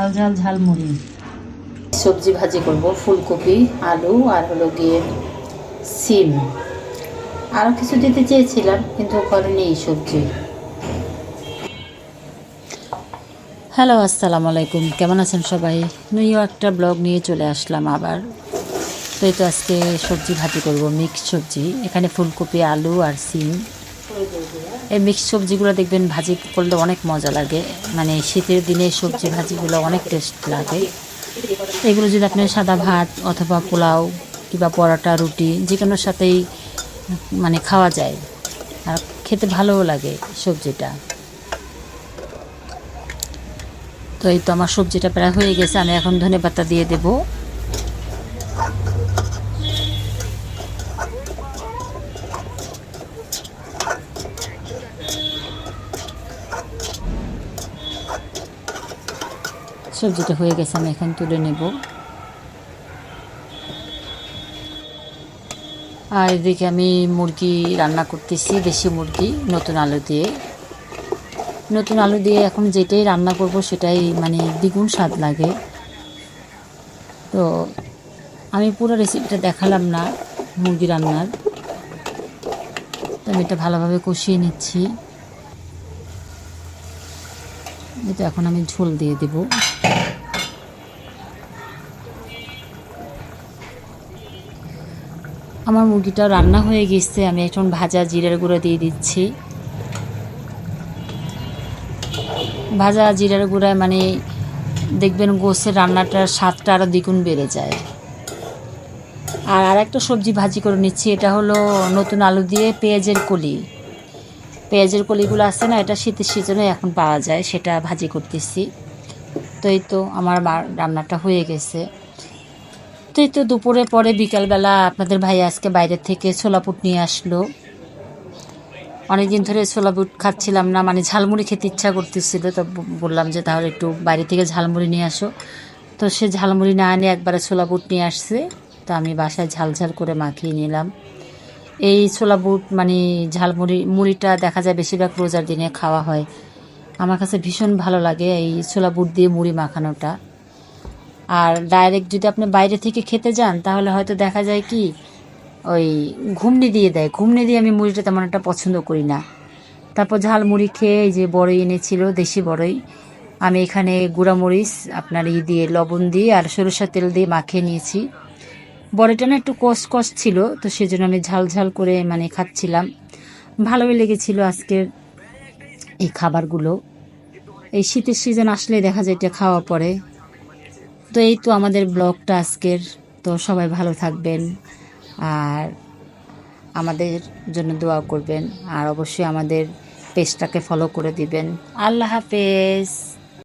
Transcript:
ঝাল ঝাল ঝালমুড়ি সবজি ভাজি করব ফুলকপি আলু আর হলো গিয়ে সিম। আরও কিছু দিতে চেয়েছিলাম কিন্তু ওখানে নেই সবজি। হ্যালো আসসালামু আলাইকুম। কেমন আছেন সবাই? নিউ একটা ব্লগ নিয়ে চলে আসলাম আবার। তো এই তো আজকে সবজি ভাজি করব মিক্স সবজি। এখানে ফুলকপি আলু আর সিম। এই মিক্স সবজিগুলো দেখবেন ভাজি করলে অনেক মজা লাগে। মানে শীতের দিনে সবজি ভাজিগুলো অনেক টেস্ট লাগে। এগুলো যদি আপনি সাদা ভাত অথবা পোলাও কিংবা পরোটা, রুটি যে কোনোর সাথেই মানে খাওয়া যায়। আর খেতে ভালোও লাগে সবজিটা। তো এই তো আমার সবজিটা প্রায় হয়ে গেছে। আমি এখন ধনে পাতা দিয়ে দেব। সবজিটা হয়ে গেছে, আমি এখন তুলে নেব। আর এদিকে আমি মুরগি রান্না করতেছি, দেশি মুরগি, নতুন আলু দিয়ে। নতুন আলু দিয়ে এখন যেটাই রান্না করব, সেটাই মানে দ্বিগুণ স্বাদ লাগে। তো আমি পুরো রেসিপিটা দেখালাম না, মুরগি রান্নার। তো আমি এটা ভালোভাবে কষিয়ে নিচ্ছি। এটা এখন আমি ঝোল দিয়ে দেব। আমার মুরগিটা রান্না হয়ে গেছে, আমি এখন ভাজা জিরের গুঁড়ো দিয়ে দিচ্ছি। ভাজা জিরার গুঁড়ায় মানে দেখবেন গোসের রান্নাটার স্বাদটা আরও দ্বিগুণ বেড়ে যায়। আর আরেকটা সবজি ভাজি করে নিচ্ছি, এটা হলো নতুন আলু দিয়ে পেঁয়াজের কলি। পেঁয়াজের কলিগুলো আছে না, এটা শীতের সিজনে এখন পাওয়া যায়, সেটা ভাজি করতেছি। তো এই তো আমার রান্নাটা হয়ে গেছে। তো এই তো দুপুরে পরে বিকালবেলা আপনাদের ভাই আজকে বাইরের থেকে ছোলাপুট নিয়ে আসলো। অনেকদিন ধরে ছোলা বুট খাচ্ছিলাম না মানে ঝালমুড়ি খেতে ইচ্ছা করতেছিল, তো বললাম যে তাহলে একটু বাইরে থেকে ঝালমুড়ি নিয়ে আসো। তো সে ঝালমুড়ি না আনে একবারে ছোলা বুট নিয়ে আসছে, তো আমি বাসায় ঝাল ঝাল করে মাখিয়ে নিলাম। এই ছোলা বুট মানে ঝালমুড়ি মুড়িটা দেখা যায় বেশিরভাগ রোজার দিনে খাওয়া হয়। আমার কাছে ভীষণ ভালো লাগে এই ছোলা বুট দিয়ে মুড়ি মাখানোটা। আর ডাইরেক্ট যদি আপনি বাইরে থেকে খেতে যান, তাহলে হয়তো দেখা যায় কি, ওই ঘুমনি দিয়ে দেয়। ঘুমনি দিয়ে আমি মুড়িটা তেমন একটা পছন্দ করি না। তারপর ঝাল মুড়ি খেয়ে এই যে বড়ই এনেছিল, দেশি বড়ই, আমি এখানে গুঁড়ামরিচ আপনার ই দিয়ে লবণ দিয়ে আর সরিষার তেল দিয়ে মাখিয়ে নিয়েছি। বড়িটা না একটু কষ কষ ছিল, তো সেজন্য আমি ঝাল ঝাল করে মানে খাচ্ছিলাম। ভালোই লেগেছিল আজকের এই খাবারগুলো। এই শীতের সিজন আসলে দেখা যায় এটা খাওয়া পড়ে তো এই তো আমাদের ব্লগটা আজকের। তো সবাই ভালো থাকবেন আর আমাদের জন্য দোয়া করবেন। আর অবশ্যই আমাদের পেজটাকে ফলো করে দিবেন। আল্লাহ হাফেজ।